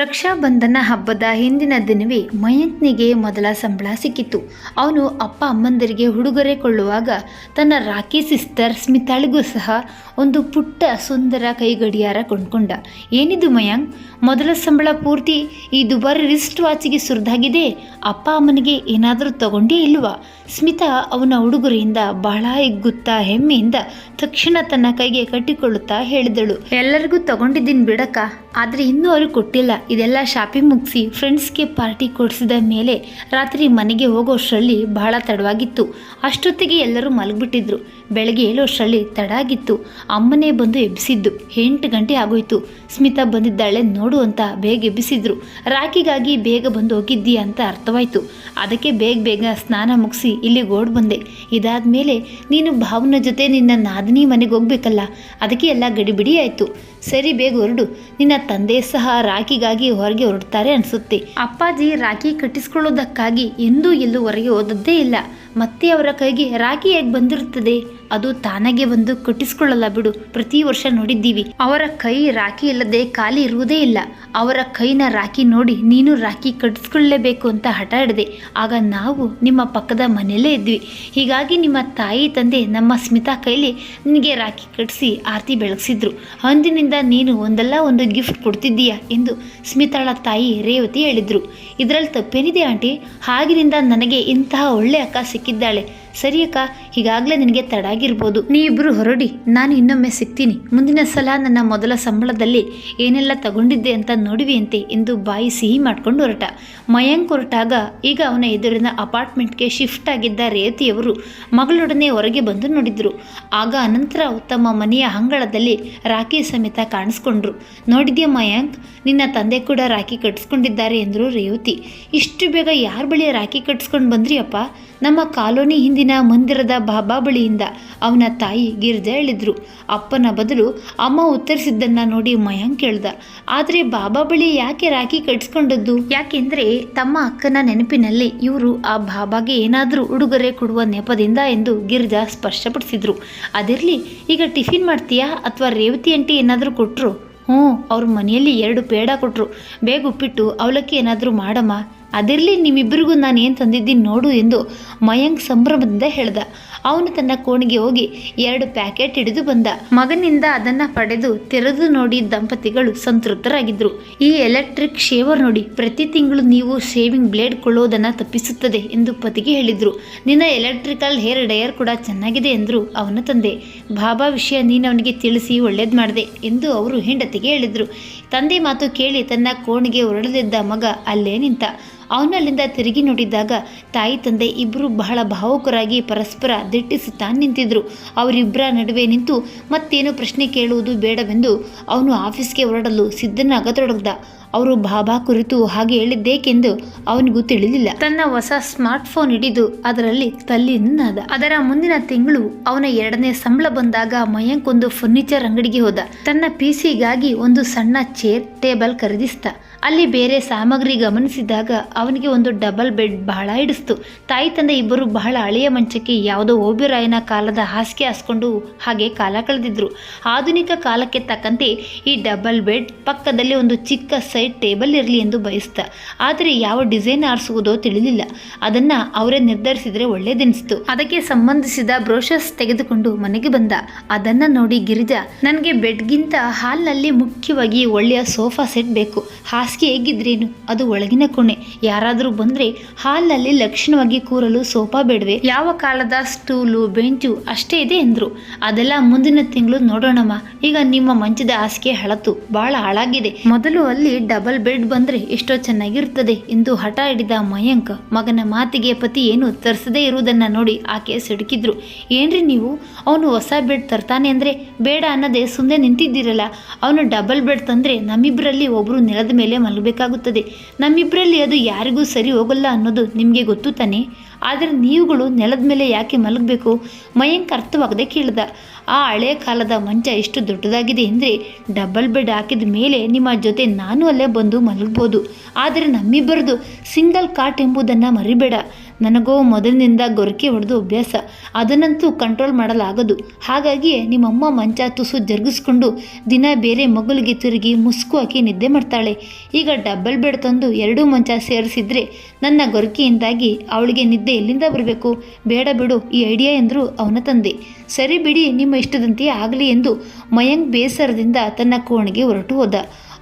ರಕ್ಷಾಬಂಧನ ಹಬ್ಬದ ಹಿಂದಿನ ದಿನವೇ ಮಯಂಕ್ನಿಗೆ ಮೊದಲ ಸಂಬಳ ಸಿಕ್ಕಿತ್ತು. ಅವನು ಅಪ್ಪ ಅಮ್ಮಂದಿರಿಗೆ ಉಡುಗೊರೆ ಕೊಳ್ಳುವಾಗ ತನ್ನ ರಾಖಿ ಸಿಸ್ಟರ್ ಸ್ಮಿತಾಳಿಗೂ ಸಹ ಒಂದು ಪುಟ್ಟ ಸುಂದರ ಕೈ ಗಡಿಯಾರ ಕೊಂಡ್ಕೊಂಡ. ಏನಿದು ಮಯಾಂಕ್? ಮೊದಲ ಸಂಬಳ ಪೂರ್ತಿ ಈ ದುಬಾರಿ ರಿಸ್ಟ್ ವಾಚಿಗೆ ಸುರಿದಾಗಿದೆ. ಅಪ್ಪ ಅಮ್ಮನಿಗೆ ಏನಾದರೂ ತಗೊಂಡೇ ಇಲ್ವಾ? ಸ್ಮಿತಾ ಅವನ ಉಡುಗೊರೆಯಿಂದ ಬಹಳ ಹಿಗ್ಗುತ್ತಾ ಹೆಮ್ಮೆಯಿಂದ ತಕ್ಷಣ ತನ್ನ ಕೈಗೆ ಕಟ್ಟಿಕೊಳ್ಳುತ್ತಾ ಹೇಳಿದಳು. ಎಲ್ಲರಿಗೂ ತಗೊಂಡಿದ್ದೀನಿ ಬಿಡಕ್ಕ, ಆದರೆ ಇನ್ನೂ ಅವರು ಕೊಟ್ಟಿಲ್ಲ. ಇದೆಲ್ಲ ಶಾಪಿಂಗ್ ಮುಗಿಸಿ ಫ್ರೆಂಡ್ಸ್ಗೆ ಪಾರ್ಟಿ ಕೊಡಿಸಿದ ಮೇಲೆ ರಾತ್ರಿ ಮನೆಗೆ ಹೋಗೋಷ್ಟರಲ್ಲಿ ಬಹಳ ತಡವಾಗಿತ್ತು. ಅಷ್ಟೊತ್ತಿಗೆ ಎಲ್ಲರೂ ಮಲಗಿಬಿಟ್ಟಿದ್ರು. ಬೆಳಗ್ಗೆ ಏಳೋಷ್ಟರಲ್ಲಿ ತಡ ಆಗಿತ್ತು ಅಮ್ಮನೇ ಬಂದು ಎಬ್ಬಿಸಿದ್ದು. ಎಂಟು ಗಂಟೆ ಆಗೋಯ್ತು. ಸ್ಮಿತಾ ಬಂದಿದ್ದಾಳೆ ನೋಡು ಅಂತ ಬೇಗ ಎಬ್ಬಿಸಿದ್ರು. ರಾಖಿಗಾಗಿ ಬೇಗ ಬಂದು ಹೋಗಿದ್ದೀಯ ಅಂತ ಅರ್ಥವಾಯಿತು. ಅದಕ್ಕೆ ಬೇಗ ಬೇಗ ಸ್ನಾನ ಮುಗಿಸಿ ಇಲ್ಲಿಗೆ ಓಡ್ ಬಂದೆ. ಇದಾದ ಮೇಲೆ ನೀನು ಭಾವನ ಜೊತೆ ನಿನ್ನ ನಾದಿನಿ ಮನೆಗೆ ಹೋಗ್ಬೇಕಲ್ಲ. ಅದಕ್ಕೆ ಎಲ್ಲ ಗಡಿಬಿಡಿ ಆಯಿತು. ಸರಿ, ಬೇಗ ಹೊರಡು. ನಿನ್ನ ತಂದೆ ಸಹ ರಾಖಿಗಾಗಿ ಹೊರಗೆ ಹೊರಡ್ತಾರೆ ಅನಿಸುತ್ತೆ. ಅಪ್ಪಾಜಿ ರಾಖಿ ಕಟ್ಟಿಸ್ಕೊಳ್ಳೋದಕ್ಕಾಗಿ ಎಂದೂ ಎಲ್ಲೂ ಹೊರಗೆ ಹೋದದ್ದೇ ಇಲ್ಲ. ಮತ್ತೆ ಅವರ ಕೈಗೆ ರಾಗಿ ಹೇಗೆ ಬಂದಿರುತ್ತದೆ? ಅದು ತಾನಾಗೆ ಬಂದು ಕಟ್ಟಿಸ್ಕೊಳ್ಳಲ್ಲ ಬಿಡು. ಪ್ರತಿ ವರ್ಷ ನೋಡಿದ್ದೀವಿ. ಅವರ ಕೈ ರಾಖಿ ಇಲ್ಲದೆ ಖಾಲಿ ಇರುವುದೇ ಇಲ್ಲ. ಅವರ ಕೈನ ರಾಖಿ ನೋಡಿ ನೀನು ರಾಖಿ ಕಟ್ಟಿಸ್ಕೊಳ್ಳಲೇಬೇಕು ಅಂತ ಹಠ ಹಿಡಿದೆ. ಆಗ ನಾವು ನಿಮ್ಮ ಪಕ್ಕದ ಮನೆಯಲ್ಲೇ ಇದ್ವಿ. ಹೀಗಾಗಿ ನಿಮ್ಮ ತಾಯಿ ತಂದೆ ನಮ್ಮ ಸ್ಮಿತಾ ಕೈಲಿ ನಿನಗೆ ರಾಖಿ ಕಟ್ಟಿಸಿ ಆರತಿ ಬೆಳಗಿಸಿದ್ರು. ಅಂದಿನಿಂದ ನೀನು ಒಂದಲ್ಲ ಒಂದು ಗಿಫ್ಟ್ ಕೊಡ್ತಿದ್ದೀಯಾ ಎಂದು ಸ್ಮಿತಾಳ ತಾಯಿ ರೇವತಿ ಹೇಳಿದ್ರು. ಇದರಲ್ಲಿ ತಪ್ಪೇನಿದೆ ಆಂಟಿ? ಆಗಿನಿಂದ ನನಗೆ ಇಂತಹ ಒಳ್ಳೆ ಅಕ್ಕ ಸಿಕ್ಕಿದ್ದಾಳೆ ಸರಿ ಅಕ್ಕ, ಈಗಾಗಲೇ ನಿನಗೆ ನೀ ಇಬ್ರು ಹೊರಡಿ, ನಾನು ಇನ್ನೊಮ್ಮೆ ಸಿಗ್ತೀನಿ. ಮುಂದಿನ ಸಲ ನನ್ನ ಮೊದಲ ಸಂಬಳದಲ್ಲಿ ಏನೆಲ್ಲ ತಗೊಂಡಿದ್ದೆ ಅಂತ ನೋಡುವಿಯಂತೆ ಎಂದು ಬಾಯಿ ಸಿಹಿ ಮಾಡ್ಕೊಂಡು ಹೊರಟ. ಮಯಾಂಕ್ ಹೊರಟಾಗ ಈಗ ಅವನ ಎದುರಿನ ಅಪಾರ್ಟ್ಮೆಂಟ್ಗೆ ಶಿಫ್ಟ್ ಆಗಿದ್ದ ರೇವತಿಯವರು ಮಗಳೊಡನೆ ಹೊರಗೆ ಬಂದು ನೋಡಿದ್ರು. ಆಗ ಅನಂತರ ತಮ್ಮ ಮನೆಯ ಅಂಗಳದಲ್ಲಿ ರಾಖಿ ಸಮೇತ ಕಾಣಿಸ್ಕೊಂಡ್ರು. ನೋಡಿದ್ಯಾ ಮಯಾಂಕ್? ನಿನ್ನ ತಂದೆ ಕೂಡ ರಾಖಿ ಕಟ್ಟಿಸ್ಕೊಂಡಿದ್ದಾರೆ ಎಂದರು ರೇವತಿ. ಇಷ್ಟು ಬೇಗ ಯಾರ ಬಳಿ ರಾಖಿ ಕಟ್ಟಿಸ್ಕೊಂಡು ಬಂದ್ರಿ ಅಪ್ಪ? ನಮ್ಮ ಕಾಲೋನಿ ಹಿಂದಿನ ಮಂದಿರದ ಬಾಬಾ ಬಳಿಯಿಂದ ಅವನ ತಾಯಿ ಗಿರ್ಜಾ ಹೇಳಿದ್ರು. ಅಪ್ಪನ ಬದಲು ಅಮ್ಮ ಉತ್ತರಿಸಿದ್ದನ್ನ ನೋಡಿ ಮಯಾಂಕ್ ಕೇಳ್ದ ಆದರೆ ಬಾಬಾ ಬಳಿ ಯಾಕೆ ರಾಖಿ ಕಟ್ಸ್ಕೊಂಡದ್ದು? ಯಾಕೆಂದ್ರೆ ತಮ್ಮ ಅಕ್ಕನ ನೆನಪಿನಲ್ಲಿ ಇವರು ಆ ಬಾಬಾಗೆ ಏನಾದರೂ ಉಡುಗೊರೆ ಕೊಡುವ ನೆಪದಿಂದ ಎಂದು ಗಿರ್ಜಾ ಸ್ಪಷ್ಟಪಡಿಸಿದ್ರು ಅದಿರಲಿ, ಈಗ ಟಿಫಿನ್ ಮಾಡ್ತೀಯಾ ಅಥವಾ ರೇವತಿ ಅಂಟಿ ಏನಾದರೂ ಕೊಟ್ಟರು ಹ್ಞೂ, ಅವ್ರ ಮನೆಯಲ್ಲಿ ಎರಡು ಪೇಡ ಕೊಟ್ಟರು ಬೇಗ ಉಪ್ಪಿಟ್ಟು, ಅವಲಕ್ಕಿ ಏನಾದರೂ ಮಾಡಮ್ಮ. ಅದಿರಲಿ ನಿಮ್ಮಿಬ್ಬರಿಗೂ ನಾನು ಏನು ತಂದಿದ್ದೀನಿ ನೋಡು ಎಂದು ಮಯಾಂಕ್ ಸಂಭ್ರಮದಿಂದ ಹೇಳ್ದ. ಅವನು ತನ್ನ ಕೋಣೆಗೆ ಹೋಗಿ ಎರಡು ಪ್ಯಾಕೆಟ್ ಹಿಡಿದು ಬಂದ. ಮಗನಿಂದ ಅದನ್ನು ಪಡೆದು ತೆರೆದು ನೋಡಿ ದಂಪತಿಗಳು ಸಂತೃಪ್ತರಾಗಿದ್ದರು ಈ ಎಲೆಕ್ಟ್ರಿಕ್ ಶೇವರ್ ನೋಡಿ ಪ್ರತಿ ತಿಂಗಳು ನೀವು ಶೇವಿಂಗ್ ಬ್ಲೇಡ್ ಕೊಳ್ಳೋದನ್ನು ತಪ್ಪಿಸುತ್ತದೆ ಎಂದು ಪತಿಗೆ ಹೇಳಿದರು. ನಿನ್ನ ಎಲೆಕ್ಟ್ರಿಕಲ್ ಹೇರ್ ಡ್ರೈಯರ್ ಕೂಡ ಚೆನ್ನಾಗಿದೆ ಎಂದರು ಅವನ ತಂದೆ. ಬಾಬಾ ವಿಷಯ ನೀನು ಅವನಿಗೆ ತಿಳಿಸಿ ಒಳ್ಳೇದು ಮಾಡಿದೆ ಎಂದು ಅವರು ಹೆಂಡತಿಗೆ ಹೇಳಿದರು. ತಂದೆ ಮಾತು ಕೇಳಿ ತನ್ನ ಕೋಣೆಗೆ ಹೊರಡಲಿದ್ದ ಮಗ ಅಲ್ಲೇ ನಿಂತ. ಅವನು ಅಲ್ಲಿಂದ ತಿರುಗಿ ನೋಡಿದಾಗ ತಾಯಿ ತಂದೆ ಇಬ್ಬರು ಬಹಳ ಭಾವುಕರಾಗಿ ಪರಸ್ಪರ ದಿಟ್ಟಿಸುತ್ತಾ ನಿಂತಿದ್ರು. ಅವರಿಬ್ಬರ ನಡುವೆ ನಿಂತು ಮತ್ತೇನು ಪ್ರಶ್ನೆ ಕೇಳುವುದು ಬೇಡವೆಂದು ಅವನು ಆಫೀಸ್ಗೆ ಹೊರಡಲು ಸಿದ್ಧನಾಗತೊಡಗ್ದ. ಅವರು ಬಾಬಾ ಕುರಿತು ಹಾಗೆ ಹೇಳಿದ್ದೇಕೆಂದು ಅವನಿಗೂ ತಿಳಿದಿಲ್ಲ. ತನ್ನ ಹೊಸ ಸ್ಮಾರ್ಟ್ ಫೋನ್ ಹಿಡಿದು ಅದರಲ್ಲಿ ತಲ್ಲಿನಾದ ಅದರ ಮುಂದಿನ ತಿಂಗಳು ಅವನ ಎರಡನೇ ಸಂಬಳ ಬಂದಾಗ ಮಯಾಂಕ್ ಒಂದು ಫರ್ನಿಚರ್ ಅಂಗಡಿಗೆ ಹೋದ. ತನ್ನ ಪಿಸಿಗಾಗಿ ಒಂದು ಸಣ್ಣ ಚೇರ್ ಟೇಬಲ್ ಖರೀದಿಸ್ತ ಅಲ್ಲಿ ಬೇರೆ ಸಾಮಗ್ರಿ ಗಮನಿಸಿದಾಗ ಅವನಿಗೆ ಒಂದು ಡಬಲ್ ಬೆಡ್ ಬಹಳ ಹಿಡಿಸ್ತು. ತಾಯಿ ತಂದೆ ಇಬ್ಬರು ಬಹಳ ಹಳೆಯ ಮಂಚಕ್ಕೆ ಯಾವುದೋ ಓಬಿರಾಯನ ಕಾಲದ ಹಾಸಿಗೆ ಹಾಸ್ಕೊಂಡು ಹಾಗೆ ಕಾಲ ಕಳೆದಿದ್ರು. ಆಧುನಿಕ ಕಾಲಕ್ಕೆ ತಕ್ಕಂತೆ ಈ ಡಬಲ್ ಬೆಡ್ ಪಕ್ಕದಲ್ಲಿ ಒಂದು ಚಿಕ್ಕ ಸೈಡ್ ಟೇಬಲ್ ಇರಲಿ ಎಂದು ಬಯಸ್ತ. ಆದರೆ ಯಾವ ಡಿಸೈನ್ ಆರಿಸುವುದೋ ತಿಳಿಲಿಲ್ಲ. ಅದನ್ನ ಅವರೇ ನಿರ್ಧರಿಸಿದರೆ ಒಳ್ಳೇದೆನಿಸ್ತು. ಅದಕ್ಕೆ ಸಂಬಂಧಿಸಿದ ಬ್ರೋಷರ್ಸ್ ತೆಗೆದುಕೊಂಡು ಮನೆಗೆ ಬಂದ. ಅದನ್ನ ನೋಡಿ ಗಿರಿಜಾ, ನನಗೆ ಬೆಡ್ಗಿಂತ ಹಾಲ್ನಲ್ಲಿ ಮುಖ್ಯವಾಗಿ ಒಳ್ಳೆಯ ಸೋಫಾ ಸೆಟ್ ಬೇಕು. ಹಾಸಿಗೆ ಹೇಗಿದ್ರೇನು? ಅದು ಒಳಗಿನ ಕೋಣೆ. ಯಾರಾದರೂ ಬಂದ್ರೆ ಹಾಲ್ನಲ್ಲಿ ಲಕ್ಷಣವಾಗಿ ಕೂರಲು ಸೋಫಾ ಬೇಡವೆ. ಯಾವ ಕಾಲದ ಸ್ಟೂಲು, ಬೆಂಚು ಅಷ್ಟೇ ಇದೆ ಎಂದರು. ಅದೆಲ್ಲ ಮುಂದಿನ ತಿಂಗಳು ನೋಡೋಣಮ್ಮ. ಈಗ ನಿಮ್ಮ ಮಂಚದ ಹಾಸಿಗೆ ಹಳತು ಬಹಳ ಹಾಳಾಗಿದೆ. ಮೊದಲು ಅಲ್ಲಿ ಡಬಲ್ ಬೆಡ್ ಬಂದ್ರೆ ಎಷ್ಟೋ ಚೆನ್ನಾಗಿರುತ್ತದೆ ಎಂದು ಹಠ ಹಿಡಿದ ಮಯಾಂಕ್ ಮಗನ ಮಾತಿಗೆ ಪತಿ ಏನು ತರಿಸದೇ ಇರುವುದನ್ನ ನೋಡಿ ಆಕೆ ಸಿಡುಕಿದ್ರು. ಏನ್ರಿ ನೀವು? ಅವನು ಹೊಸ ಬೆಡ್ ತರ್ತಾನೆ ಅಂದ್ರೆ ಬೇಡ ಅನ್ನದೆ ಸುಂದೆ ನಿಂತಿದ್ದೀರಲ್ಲ. ಅವನು ಡಬಲ್ ಬೆಡ್ ತಂದ್ರೆ ನಮ್ಮಿಬ್ಬರಲ್ಲಿ ಒಬ್ರು ನೆಲದ ಮೇಲೆ ಮಲಗಬೇಕಾಗುತ್ತದೆ. ನಮ್ಮಿಬ್ಬರಲ್ಲಿ ಅದು ಯಾರಿಗೂ ಸರಿ ಹೋಗಲ್ಲ ಅನ್ನೋದು ನಿಮಗೆ ಗೊತ್ತು ತಾನೆ? ಆದರೆ ನೀವುಗಳು ನೆಲದ ಮೇಲೆ ಯಾಕೆ ಮಲಗಬೇಕು? ಮಯಂಕ್ ಅರ್ಥವಾಗದೆ ಕೇಳಿದ. ಆ ಹಳೆಯ ಕಾಲದ ಮಂಚ ಎಷ್ಟು ದೊಡ್ಡದಾಗಿದೆ ಅಂದರೆ ಡಬಲ್ ಬೆಡ್ ಹಾಕಿದ ಮೇಲೆ ನಿಮ್ಮ ಜೊತೆ ನಾನು ಅಲ್ಲೇ ಬಂದು ಮಲಗ್ಬೋದು. ಆದರೆ ನಮ್ಮಿಬ್ಬರದು ಸಿಂಗಲ್ ಕಾಟ್ ಎಂಬುದನ್ನು ಮರಿಬೇಡ. ನನಗೋ ಮೊದಲಿನಿಂದ ಗೊರಕೆ ಹೊಡೆದು ಅಭ್ಯಾಸ. ಅದನ್ನಂತೂ ಕಂಟ್ರೋಲ್ ಮಾಡಲಾಗದು. ಹಾಗಾಗಿಯೇ ನಿಮ್ಮಮ್ಮ ಮಂಚ ತುಸು ಜರುಗಿಸ್ಕೊಂಡು ದಿನ ಬೇರೆ ಮಗುಲಿಗೆ ತಿರುಗಿ ಮುಸ್ಕು ಹಾಕಿ ನಿದ್ದೆ ಮಾಡ್ತಾಳೆ. ಈಗ ಡಬ್ಬಲ್ ಬೆಡ್ ತಂದು ಎರಡೂ ಮಂಚ ಸೇರಿಸಿದ್ರೆ ನನ್ನ ಗೊರಕೆಯಿಂದಾಗಿ ಅವಳಿಗೆ ನಿದ್ದೆ ಎಲ್ಲಿಂದ ಬರಬೇಕು? ಬೇಡ ಬಿಡು, ಈ ಐಡಿಯಾ ಎಂದರು ಅವನ ತಂದೆ. ಸರಿ ಬಿಡಿ, ನಿಮ್ಮ ಇಷ್ಟದಂತೆಯೇ ಆಗಲಿ ಎಂದು ಮಯಂಕ್ ಬೇಸರದಿಂದ ತನ್ನ ಕೋಣೆಗೆ ಹೊರಟು ಹೋದ.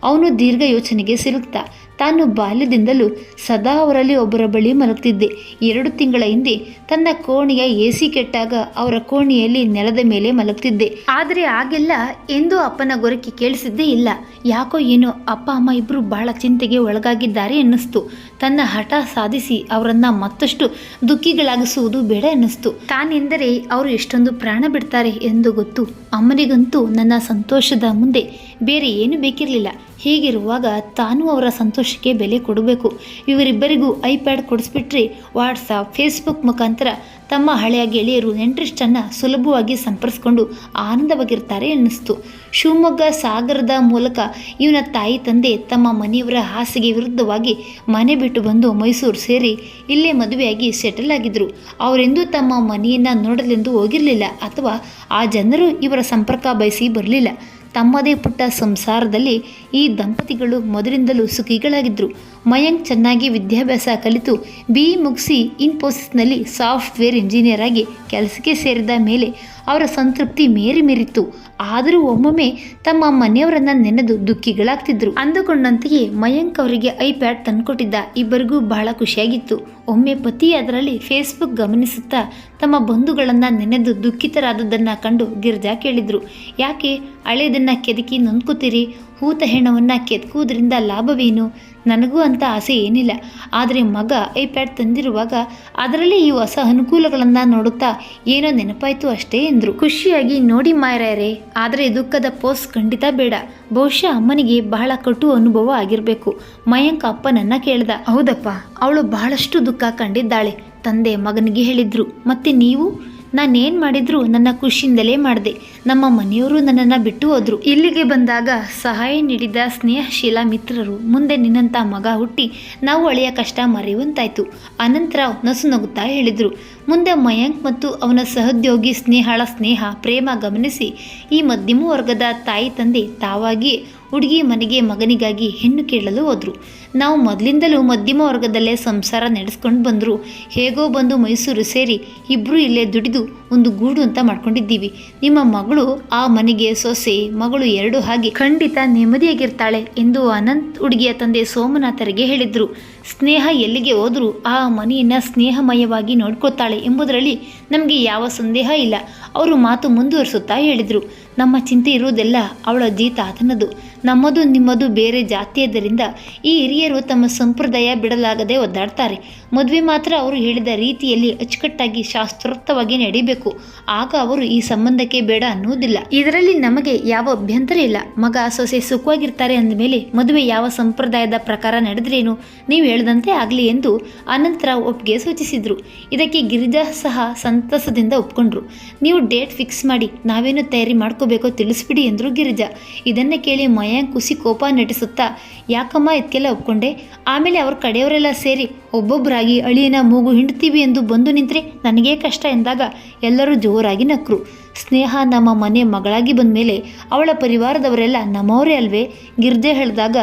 ಅವನು ದೀರ್ಘ ಯೋಚನೆಗೆ ಸಿಲುಕ್ತಾ. ತಾನು ಬಾಲ್ಯದಿಂದಲೂ ಸದಾ ಅವರಲ್ಲಿ ಒಬ್ಬರ ಬಳಿ ಮಲಗ್ತಿದ್ದೆ. ಎರಡು ತಿಂಗಳ ಹಿಂದೆ ತನ್ನ ಕೋಣೆಯ ಎ ಸಿ ಕೆಟ್ಟಾಗ ಅವರ ಕೋಣೆಯಲ್ಲಿ ನೆಲದ ಮೇಲೆ ಮಲಗ್ತಿದ್ದೆ. ಆದರೆ ಆಗೆಲ್ಲ ಎಂದೂ ಅಪ್ಪನ ಗೊರಕೆ ಕೇಳಿಸಿದ್ದೇ ಇಲ್ಲ. ಯಾಕೋ ಏನೋ ಅಪ್ಪ ಅಮ್ಮ ಇಬ್ಬರು ಬಹಳ ಚಿಂತೆಗೆ ಒಳಗಾಗಿದ್ದಾರೆ ಎನ್ನಿಸ್ತು. ತನ್ನ ಹಠ ಸಾಧಿಸಿ ಅವರನ್ನ ಮತ್ತಷ್ಟು ದುಃಖಿಗಳಾಗಿಸುವುದು ಬೇಡ ಎನ್ನಿಸ್ತು. ತಾನೆಂದರೆ ಅವರು ಎಷ್ಟೊಂದು ಪ್ರಾಣ ಬಿಡ್ತಾರೆ ಎಂದು ಗೊತ್ತು. ಅಮ್ಮನಿಗಂತೂ ನನ್ನ ಸಂತೋಷದ ಮುಂದೆ ಬೇರೆ ಏನು ಬೇಕಿರಲಿಲ್ಲ. ಹೀಗಿರುವಾಗ ತಾನು ಅವರ ಸಂತೋಷಕ್ಕೆ ಬೆಲೆ ಕೊಡಬೇಕು. ಇವರಿಬ್ಬರಿಗೂ ಐಪ್ಯಾಡ್ ಕೊಡಿಸ್ಬಿಟ್ರೆ ವಾಟ್ಸಪ್, ಫೇಸ್ಬುಕ್ ಮುಖಾಂತರ ತಮ್ಮ ಹಳೆಯ ಗೆಳೆಯರು ನೆಂಟ್ರಿಸ್ಟನ್ನು ಸುಲಭವಾಗಿ ಸಂಪರ್ಸ್ಕೊಂಡು ಆನಂದವಾಗಿರ್ತಾರೆ ಎನ್ನಿಸ್ತು. ಶಿವಮೊಗ್ಗ ಸಾಗರದ ಮೂಲಕ ಇವನ ತಾಯಿ ತಂದೆ ತಮ್ಮ ಮನೆಯವರ ಹಾಸಿಗೆ ವಿರುದ್ಧವಾಗಿ ಮನೆ ಬಿಟ್ಟು ಬಂದು ಮೈಸೂರು ಸೇರಿ ಇಲ್ಲೇ ಮದುವೆಯಾಗಿ ಸೆಟಲ್ ಆಗಿದ್ರು. ಅವರೆಂದೂ ತಮ್ಮ ಮನೆಯನ್ನು ನೋಡಲೆಂದು ಹೋಗಿರಲಿಲ್ಲ ಅಥವಾ ಆ ಜನರು ಇವರ ಸಂಪರ್ಕ ಬಯಸಿ ಬರಲಿಲ್ಲ. ತಮ್ಮದೇ ಪುಟ್ಟ ಸಂಸಾರದಲ್ಲಿ ಈ ದಂಪತಿಗಳು ಮೊದಲಿಂದಲೂ ಸುಖಿಗಳಾಗಿದ್ದರು ಮಯಾಂಕ್ ಚೆನ್ನಾಗಿ ವಿದ್ಯಾಭ್ಯಾಸ ಕಲಿತು ಬಿ ಮುಗಿಸಿ ಇನ್ಫೋಸಿಸ್ನಲ್ಲಿ ಸಾಫ್ಟ್ವೇರ್ ಇಂಜಿನಿಯರ್ ಆಗಿ ಕೆಲಸಕ್ಕೆ ಸೇರಿದ ಮೇಲೆ ಅವರ ಸಂತೃಪ್ತಿ ಮೇರಿ ಮೇರಿತ್ತು. ಆದರೂ ಒಮ್ಮೊಮ್ಮೆ ತಮ್ಮ ಮನೆಯವರನ್ನ ನೆನೆದು ದುಃಖಿಗಳಾಗ್ತಿದ್ರು. ಅಂದುಕೊಂಡಂತೆಯೇ ಮಯಂಕ್ ಅವರಿಗೆ ಐಪ್ಯಾಡ್ ತಂದುಕೊಟ್ಟಿದ್ದ ಇಬ್ಬರಿಗೂ ಬಹಳ ಖುಷಿಯಾಗಿತ್ತು. ಒಮ್ಮೆ ಪತಿ ಅದರಲ್ಲಿ ಫೇಸ್ಬುಕ್ ಗಮನಿಸುತ್ತಾ ತಮ್ಮ ಬಂಧುಗಳನ್ನು ನೆನೆದು ದುಃಖಿತರಾದದ್ದನ್ನು ಕಂಡು ಗಿರ್ಜಾ ಕೇಳಿದ್ರು. ಯಾಕೆ ಹಳೆಯದನ್ನು ಕೆದಕಿ ನೊಂದ್ಕೋತೀರಿ? ಹೂತ ಹೆಣವನ್ನು ಕೆತ್ತುವುದರಿಂದ ಲಾಭವೇನು? ನನಗೂ ಅಂತ ಆಸೆ ಏನಿಲ್ಲ. ಆದರೆ ಮಗ ಐಪ್ಯಾಡ್ ತಂದಿರುವಾಗ ಅದರಲ್ಲಿ ಈ ಹೊಸ ಅನುಕೂಲಗಳನ್ನು ನೋಡುತ್ತಾ ಏನೋ ನೆನಪಾಯಿತು ಅಷ್ಟೇ ಎಂದರು. ಖುಷಿಯಾಗಿ, ನೋಡಿ ಮಾರ್ಯಾರೆ, ಆದರೆ ದುಃಖದ ಪೋಸ್ ಖಂಡಿತ ಬೇಡ. ಬಹುಶಃ ಅಮ್ಮನಿಗೆ ಬಹಳ ಕಟು ಅನುಭವ ಆಗಿರಬೇಕು. ಮಯಾಂಕ್ ಅಪ್ಪನನ್ನು ಕೇಳ್ದ. ಹೌದಪ್ಪ, ಅವಳು ಬಹಳಷ್ಟು ದುಃಖ ಕಂಡಿದ್ದಾಳೆ, ತಂದೆ ಮಗನಿಗೆ ಹೇಳಿದ್ರು. ಮತ್ತೆ ನೀವು? ನಾನೇನು ಮಾಡಿದ್ರು ನನ್ನ ಖುಷಿಯಿಂದಲೇ ಮಾಡಿದೆ. ನಮ್ಮ ಮನೆಯವರು ನನ್ನನ್ನು ಬಿಟ್ಟು ಹೋದರು. ಇಲ್ಲಿಗೆ ಬಂದಾಗ ಸಹಾಯ ನೀಡಿದ ಸ್ನೇಹಶೀಲ ಮಿತ್ರರು ಮುಂದೆ ನಿನ್ನಂಥ ಮಗ ಹುಟ್ಟಿ ನಾವು ಅಳೆಯ ಕಷ್ಟ ಮರೆಯುವಂತಾಯ್ತು. ಅನಂತರ ನಸು ನಗುತ್ತಾ ಹೇಳಿದರು. ಮುಂದೆ ಮಯಾಂಕ್ ಮತ್ತು ಅವನ ಸಹೋದ್ಯೋಗಿ ಸ್ನೇಹಳ ಸ್ನೇಹ ಪ್ರೇಮ ಗಮನಿಸಿ. ಈ ಮಧ್ಯಮ ವರ್ಗದ ತಾಯಿ ತಂದೆ ತಾವಾಗಿ ಹುಡುಗಿ ಮನೆಗೆ ಮಗನಿಗಾಗಿ ಹೆಣ್ಣು ಕೇಳಲು ಹೋದರು. ನಾವು ಮೊದಲಿಂದಲೂ ಮಧ್ಯಮ ವರ್ಗದಲ್ಲೇ ಸಂಸಾರ ನಡೆಸ್ಕೊಂಡು ಬಂದರು. ಹೇಗೋ ಬಂದು ಮೈಸೂರು ಸೇರಿ ಇಬ್ಬರು ಇಲ್ಲೇ ದುಡಿದು ಒಂದು ಗೂಡು ಅಂತ ಮಾಡ್ಕೊಂಡಿದ್ದೀವಿ. ನಿಮ್ಮ ಮಗಳು ಆ ಮನೆಗೆ ಸೊಸೆ, ಮಗಳು ಎರಡು ಹಾಗೆ ಖಂಡಿತ ನೆಮ್ಮದಿಯಾಗಿರ್ತಾಳೆ ಎಂದು ಅನಂತ್ ಹುಡುಗಿಯ ತಂದೆ ಸೋಮನಾಥರಿಗೆ ಹೇಳಿದರು. ಸ್ನೇಹ ಎಲ್ಲಿಗೆ ಹೋದರೂ ಆ ಮನೆಯನ್ನು ಸ್ನೇಹಮಯವಾಗಿ ನೋಡ್ಕೋತಾಳೆ ಎಂಬುದರಲ್ಲಿ ನಮಗೆ ಯಾವ ಸಂದೇಹ ಇಲ್ಲ. ಅವರು ಮಾತು ಮುಂದುವರಿಸುತ್ತಾ ಹೇಳಿದರು. ನಮ್ಮ ಚಿಂತೆ ಇರುವುದೆಲ್ಲ ಅವಳ ಜೀತ ಆತನದು ನಮ್ಮದು ನಿಮ್ಮದು ಬೇರೆ ಜಾತಿಯದ್ದರಿಂದ ಈ ಹಿರಿಯರು ತಮ್ಮ ಸಂಪ್ರದಾಯ ಬಿಡಲಾಗದೆ ಒದ್ದಾಡ್ತಾರೆ. ಮದುವೆ ಮಾತ್ರ ಅವರು ಹೇಳಿದ ರೀತಿಯಲ್ಲಿ ಅಚ್ಚುಕಟ್ಟಾಗಿ ಶಾಸ್ತ್ರೋಕ್ತವಾಗಿ ನಡೀಬೇಕು. ಆಗ ಅವರು ಈ ಸಂಬಂಧಕ್ಕೆ ಬೇಡ ಅನ್ನುವುದಿಲ್ಲ. ಇದರಲ್ಲಿ ನಮಗೆ ಯಾವ ಅಭ್ಯಂತರ ಇಲ್ಲ. ಮಗ ಸೊಸೆ ಸುಖವಾಗಿರ್ತಾರೆ ಅಂದಮೇಲೆ ಮದುವೆ ಯಾವ ಸಂಪ್ರದಾಯದ ಪ್ರಕಾರ ನಡೆದ್ರೇನು? ನೀವು ಹೇಳದಂತೆ ಆಗಲಿ ಎಂದು ಅನಂತರ ಒಪ್ಪಿಗೆ ಸೂಚಿಸಿದರು. ಇದಕ್ಕೆ ಗಿರಿಜಾ ಸಹ ಸಂತಸದಿಂದ ಒಪ್ಕೊಂಡ್ರು. ನೀವು ಡೇಟ್ ಫಿಕ್ಸ್ ಮಾಡಿ, ನಾವೇನು ತಯಾರಿ ಮಾಡ್ಕೋಬೇಕೋ ತಿಳಿಸ್ಬಿಡಿ ಎಂದರು ಗಿರಿಜಾ. ಇದನ್ನು ಕೇಳಿ ಮಯಾಂಕ್ ಕುಸಿ ಕೋಪ ನಟಿಸುತ್ತಾ, ಯಾಕಮ್ಮ ಇದಕ್ಕೆಲ್ಲ ಒಪ್ಕೊಂಡೆ? ಆಮೇಲೆ ಅವ್ರ ಕಡೆಯವರೆಲ್ಲ ಸೇರಿ ಒಬ್ಬೊಬ್ಬರಾಗಿ ಅಳಿಯನ ಮೂಗು ಹಿಂಡ್ತೀವಿ ಎಂದು ಬಂದು ನಿಂತರೆ ನನಗೇ ಕಷ್ಟ ಎಂದಾಗ ಎಲ್ಲರೂ ಜೋರಾಗಿ ನಕ್ರು. ಸ್ನೇಹ ನಮ್ಮ ಮನೆ ಮಗಳಾಗಿ ಬಂದ ಮೇಲೆ ಅವಳ ಪರಿವಾರದವರೆಲ್ಲ ನಮ್ಮವರೇ ಅಲ್ವೇ? ಗಿರ್ಜೆ ಹೇಳಿದಾಗ,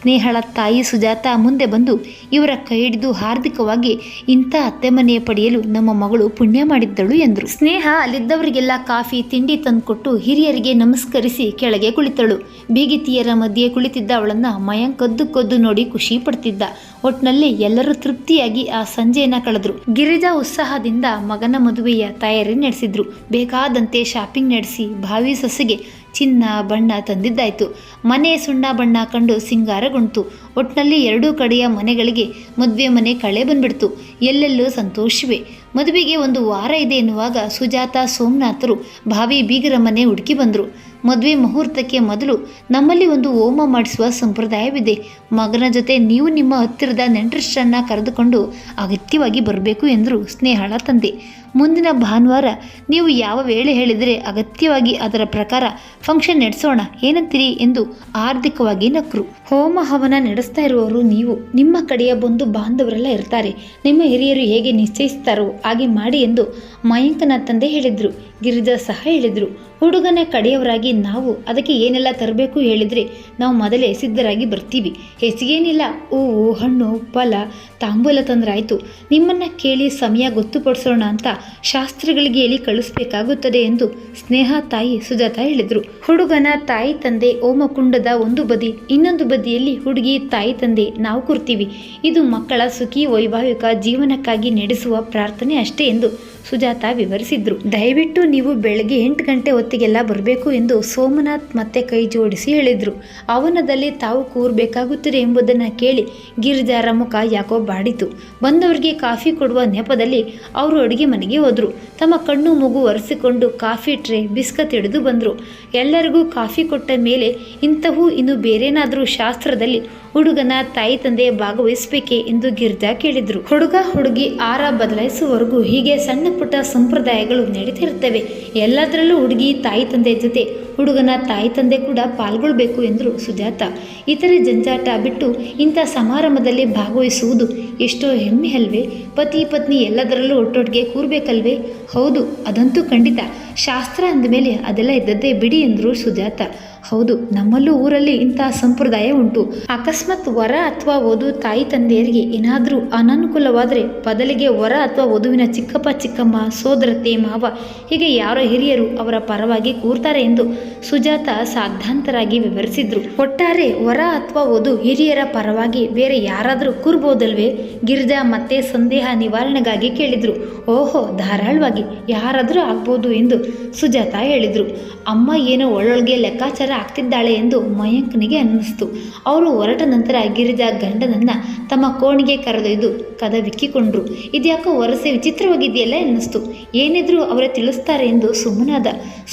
ಸ್ನೇಹಳ ತಾಯಿ ಸುಜಾತ ಮುಂದೆ ಬಂದು ಇವರ ಕೈ ಹಿಡಿದು ಹಾರ್ದಿಕವಾಗಿ, ಇಂಥ ಅತ್ತೆ ಮನೆಯ ಪಡೆಯಲು ನಮ್ಮ ಮಗಳು ಪುಣ್ಯ ಮಾಡಿದ್ದಳು ಎಂದರು. ಸ್ನೇಹ ಅಲ್ಲಿದ್ದವರಿಗೆಲ್ಲ ಕಾಫಿ, ತಿಂಡಿ ತಂದುಕೊಟ್ಟು ಹಿರಿಯರಿಗೆ ನಮಸ್ಕರಿಸಿ ಕೆಳಗೆ ಕುಳಿತಳು. ಬೀಗಿತಿಯರ ಮಧ್ಯೆ ಕುಳಿತಿದ್ದ ಅವಳನ್ನು ಮಯಾಂಕ್ ಕದ್ದು ಕದ್ದು ನೋಡಿ ಖುಷಿ ಪಡ್ತಿದ್ದ. ಒಟ್ನಲ್ಲಿ ಎಲ್ಲರೂ ತೃಪ್ತಿಯಾಗಿ ಆ ಸಂಜೆಯನ್ನ ಕಳೆದ್ರು. ಗಿರಿಜಾ ಉತ್ಸಾಹದಿಂದ ಮಗನ ಮದುವೆಯ ತಯಾರಿ ನಡೆಸಿದ್ರು. ಬೇಕಾದಂತೆ ಶಾಪಿಂಗ್ ನಡೆಸಿ ಭಾವಿ ಸೊಸೆಗೆ ಚಿನ್ನ, ಬಣ್ಣ ತಂದಿದ್ದಾಯ್ತು. ಮನೆ ಸುಣ್ಣ ಬಣ್ಣ ಕಂಡು ಸಿಂಗಾರಗೊಂಡ್ತು ಒಟ್ಟಿನಲ್ಲಿ ಎರಡೂ ಕಡೆಯ ಮನೆಗಳಿಗೆ ಮದುವೆ ಮನೆ ಕಳೆ ಬಂದ್ಬಿಡ್ತು. ಎಲ್ಲೆಲ್ಲೂ ಸಂತೋಷವೇ. ಮದುವೆಗೆ ಒಂದು ವಾರ ಇದೆ ಎನ್ನುವಾಗ ಸುಜಾತ, ಸೋಮನಾಥರು ಭಾವಿ ಬೀಗರ ಮನೆ ಹುಡುಕಿ ಬಂದರು. ಮದುವೆ ಮುಹೂರ್ತಕ್ಕೆ ಮೊದಲು ನಮ್ಮಲ್ಲಿ ಒಂದು ಹೋಮ ಮಾಡಿಸುವ ಸಂಪ್ರದಾಯವಿದೆ. ಮಗನ ಜೊತೆ ನೀವು ನಿಮ್ಮ ಹತ್ತಿರದ ನೆಂಟರಿಷ್ಟನ್ನು ಕರೆದುಕೊಂಡು ಅಗತ್ಯವಾಗಿ ಬರಬೇಕು ಎಂದರು ಸ್ನೇಹಳ ತಂದೆ. ಮುಂದಿನ ಭಾನುವಾರ ನೀವು ಯಾವ ವೇಳೆ ಹೇಳಿದರೆ ಅಗತ್ಯವಾಗಿ ಅದರ ಪ್ರಕಾರ ಫಂಕ್ಷನ್ ನಡೆಸೋಣ, ಏನಂತೀರಿ ಎಂದು ಆರ್ಥಿಕವಾಗಿ ನಕ್ರು. ಹೋಮ ಹವನ ನಡೆಸ್ತಾ ಇರುವವರು ನೀವು. ನಿಮ್ಮ ಕಡೆಯ ಬಂಧು ಬಾಂಧವರೆಲ್ಲ ಇರ್ತಾರೆ. ನಿಮ್ಮ ಹಿರಿಯರು ಹೇಗೆ ನಿಶ್ಚಯಿಸ್ತಾರೋ ಹಾಗೆ ಮಾಡಿ ಎಂದು ಮಯಂಕನ ತಂದೆ ಹೇಳಿದರು. ಗಿರಿಜಾ ಸಹ ಹೇಳಿದರು. ಹುಡುಗನ ಕಡೆಯವರಾಗಿ ನಾವು ಅದಕ್ಕೆ ಏನೆಲ್ಲ ತರಬೇಕು ಹೇಳಿದರೆ ನಾವು ಮೊದಲೇ ಸಿದ್ಧರಾಗಿ ಬರ್ತೀವಿ. ಹೆಚ್ಚಿಗೇನಿಲ್ಲ. ಹೂವು, ಹಣ್ಣು, ಫಲ, ತಾಂಬೂಲ ತಂದ್ರಾಯಿತು. ನಿಮ್ಮನ್ನ ಕೇಳಿ ಸಮಯ ಗೊತ್ತುಪಡಿಸೋಣ ಅಂತ ಶಾಸ್ತ್ರಗಳಿಗೆ ಎಲ್ಲಿ ಕಳಿಸ್ಬೇಕಾಗುತ್ತದೆ ಎಂದು ಸ್ನೇಹ ತಾಯಿ ಸುಜಾತ ಹೇಳಿದರು. ಹುಡುಗನ ತಾಯಿ ತಂದೆ ಓಮಕುಂಡದ ಒಂದು ಬದಿ, ಇನ್ನೊಂದು ಬದಿಯಲ್ಲಿ ಹುಡುಗಿ ತಾಯಿ ತಂದೆ ನಾವು ಕೂರ್ತೀವಿ. ಇದು ಮಕ್ಕಳ ಸುಖಿ ವೈವಾಹಿಕ ಜೀವನಕ್ಕಾಗಿ ನಡೆಸುವ ಪ್ರಾರ್ಥನೆ ಅಷ್ಟೇ ಎಂದು ಸುಜಾತ ವಿವರಿಸಿದ್ರು. ದಯವಿಟ್ಟು ನೀವು ಬೆಳಗ್ಗೆ ಎಂಟು ಗಂಟೆ ಹೊತ್ತಿಗೆಲ್ಲ ಬರಬೇಕು ಎಂದು ಸೋಮನಾಥ್ ಮತ್ತೆ ಕೈ ಜೋಡಿಸಿ ಹೇಳಿದ್ರು. ಅವನದಲ್ಲಿ ತಾವು ಕೂರಬೇಕಾಗುತ್ತದೆ ಎಂಬುದನ್ನು ಕೇಳಿ ಗಿರಿಜಾರ ಮುಖ ಯಾಕೋ ಬಾಡಿತು. ಬಂದವರಿಗೆ ಕಾಫಿ ಕೊಡುವ ನೆಪದಲ್ಲಿ ಅವರು ಅಡುಗೆ ಮನೆಗೆ ಹೋದರು. ತಮ್ಮ ಕಣ್ಣು ಮೂಗು ಒರೆಸಿಕೊಂಡು ಕಾಫಿ ಟ್ರೇ, ಬಿಸ್ಕತ್ ಹಿಡಿದು ಬಂದರು. ಎಲ್ಲರಿಗೂ ಕಾಫಿ ಕೊಟ್ಟ ಮೇಲೆ ಇಂಥವು ಇನ್ನು ಬೇರೇನಾದರೂ ಶಾಸ್ತ್ರದಲ್ಲಿ ಹುಡುಗನ ತಾಯಿ ತಂದೆ ಭಾಗವಹಿಸಬೇಕೆ ಎಂದು ಗಿರ್ಜಾ ಕೇಳಿದ್ರು. ಹುಡುಗ ಹುಡುಗಿ ಆರ ಬದಲಾಯಿಸುವವರೆಗೂ ಹೀಗೆ ಸಣ್ಣ ಪುಟ್ಟ ಸಂಪ್ರದಾಯಗಳು ನಡೀತಿರ್ತವೆ ಎಲ್ಲದರಲ್ಲೂ ಹುಡುಗಿ ತಾಯಿ ತಂದೆ ಜೊತೆ, ಹುಡುಗನ ತಾಯಿ ತಂದೆ ಕೂಡ ಪಾಲ್ಗೊಳ್ಬೇಕು ಎಂದರು ಸುಜಾತ. ಇತರೆ ಜಂಜಾಟ ಬಿಟ್ಟು ಇಂಥ ಸಮಾರಂಭದಲ್ಲಿ ಭಾಗವಹಿಸುವುದು ಎಷ್ಟೋ ಹೆಮ್ಮೆ ಅಲ್ವೇ? ಪತಿ ಪತ್ನಿ ಎಲ್ಲದರಲ್ಲೂ ಒಟ್ಟೊಟ್ಟಿಗೆ ಕೂರ್ಬೇಕಲ್ವೇ? ಹೌದು, ಅದಂತೂ ಖಂಡಿತ. ಶಾಸ್ತ್ರ ಅಂದಮೇಲೆ ಅದೆಲ್ಲ ಇದ್ದದ್ದೇ ಬಿಡಿ ಎಂದರು ಸುಜಾತ. ಹೌದು, ನಮ್ಮಲ್ಲೂ ಊರಲ್ಲಿ ಇಂತಹ ಸಂಪ್ರದಾಯ ಉಂಟು. ಅಕಸ್ಮಾತ್ ವರ ಅಥವಾ ವಧು ತಾಯಿ ತಂದೆಯರಿಗೆ ಏನಾದರೂ ಅನನುಕೂಲವಾದರೆ ಬದಲಿಗೆ ವರ ಅಥವಾ ವಧುವಿನ ಚಿಕ್ಕಪ್ಪ, ಚಿಕ್ಕಮ್ಮ ಸೋದರತೆ ಮಾವ, ಹೀಗೆ ಯಾರೋ ಹಿರಿಯರು ಅವರ ಪರವಾಗಿ ಕೂರ್ತಾರೆ ಎಂದು ಸುಜಾತ ಸಾಧ್ಯಾಂತರಾಗಿ ವಿವರಿಸಿದ್ರು. ಒಟ್ಟಾರೆ ವರ ಅಥವಾ ವಧು ಹಿರಿಯರ ಪರವಾಗಿ ಬೇರೆ ಯಾರಾದರೂ ಕೂರ್ಬೋದಲ್ವೇ? ಗಿರಿಜಾ ಮತ್ತೆ ಸಂದೇಹ ನಿವಾರಣೆಗಾಗಿ ಕೇಳಿದ್ರು. ಓಹೋ, ಧಾರಾಳವಾಗಿ ಯಾರಾದರೂ ಆಗ್ಬೋದು ಎಂದು ಸುಜಾತ ಹೇಳಿದರು. ಅಮ್ಮ ಏನೋ ಒಳೊಳಗೆ ಲೆಕ್ಕಾಚಾರ ಆಗ್ತಿದ್ದಾಳೆ ಎಂದು ಮಯಂಕನಿಗೆ ಅನ್ನಿಸ್ತು. ಅವರು ಹೊರಟ ನಂತರ ಗಿರಿಜಾ ಗಂಡನನ್ನ ತಮ್ಮ ಕೋಣಿಗೆ ಕರೆದೊಯ್ದು ಕದವಿಕ್ಕಿಕೊಂಡ್ರು ಇದ್ಯಾಕೋ ವರಸೆ ವಿಚಿತ್ರವಾಗಿದೆಯಲ್ಲ ಅನ್ನಿಸ್ತು. ಏನಿದ್ರೂ ಅವರೇ ತಿಳಿಸ್ತಾರೆ ಎಂದು ಸುಮ್ಮನಾದ.